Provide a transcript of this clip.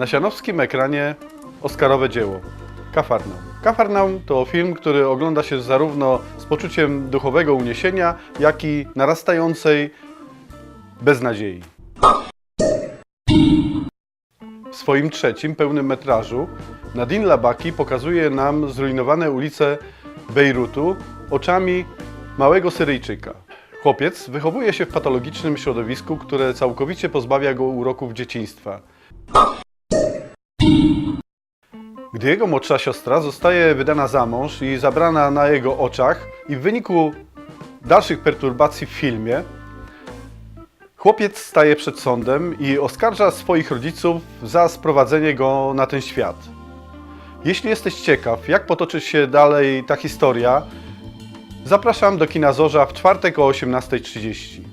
Na sianowskim ekranie Oscarowe dzieło Kafarnaum. Kafarnaum to film, który ogląda się zarówno z poczuciem duchowego uniesienia, jak i narastającej beznadziei. W swoim trzecim, pełnym metrażu Nadine Labaki pokazuje nam zrujnowane ulice Bejrutu oczami małego Syryjczyka. Chłopiec wychowuje się w patologicznym środowisku, które całkowicie pozbawia go uroków dzieciństwa. Gdy jego młodsza siostra zostaje wydana za mąż i zabrana na jego oczach i w wyniku dalszych perturbacji w filmie, chłopiec staje przed sądem i oskarża swoich rodziców za sprowadzenie go na ten świat. Jeśli jesteś ciekaw, jak potoczy się dalej ta historia, zapraszam do kina Zorza w czwartek o 18.30.